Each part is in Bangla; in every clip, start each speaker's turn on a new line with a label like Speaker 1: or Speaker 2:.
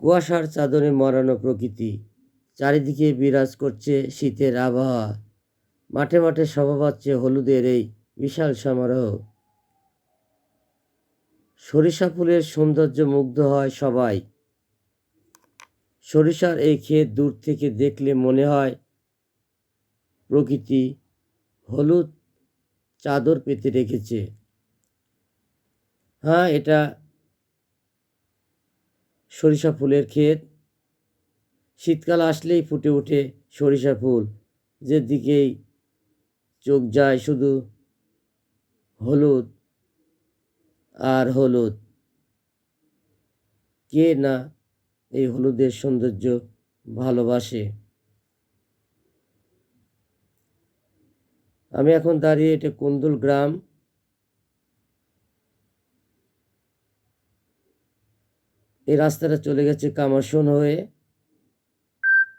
Speaker 1: কুয়াশার চাদরে মরানো প্রকৃতি, চারিদিকে বিরাজ করছে শীতের আবহাওয়া। মাঠে মাঠে শোভা পাচ্ছে হলুদের এই বিশাল সমারোহ। সরিষা ফুলের সৌন্দর্য মুগ্ধ হয় সবাই। সরিষার এই ক্ষেত দূর থেকে দেখলে মনে হয় প্রকৃতি হলুদ চাদর পেতে রেখেছে। হ্যাঁ এটা সরিষা ফুলের ক্ষেত। শীতকাল আসলেই ফুটে ওঠে সরিষা ফুল। যেদিকেই চোখ যায় শুধু হলুদ আর হলুদ। কে না এই হলুদের সৌন্দর্য ভালোবাসে? আমি এখন দাঁড়িয়ে এটা কুন্দুল গ্রাম এই রাস্তাটা চলে গেছে কামারশন হয়ে।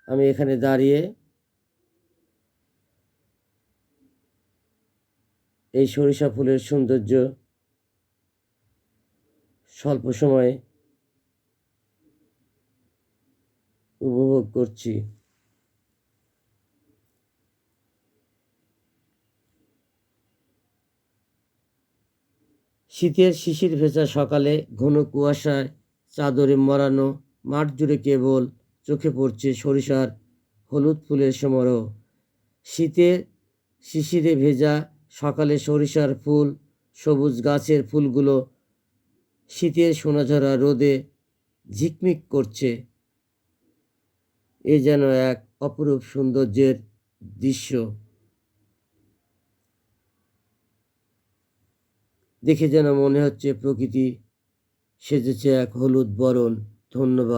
Speaker 1: আমি এখানে দাঁড়িয়ে এই সরিষা ফুলের সৌন্দর্য স্বল্প সময়ে উপভোগ করছি। শীতের শিশির ভেজা সকালে ঘন কুয়াশায় চাদরে মরানো, মাঠ জুড়ে কেবল চোখে পড়ছে সরিষার হলুদ ফুলের সমারোহ। শীতের শিশিরে ভেজা সকালে সরিষার ফুল, সবুজ গাছের ফুলগুলো শীতের সোনাঝরা রোদে ঝিকমিক করছে। এ যেন এক অপরূপ সৌন্দর্যের দৃশ্য। দেখে যেন মনে হচ্ছে প্রকৃতি সেজেছে এক হলুদ বরণ। ধন্যবাদ।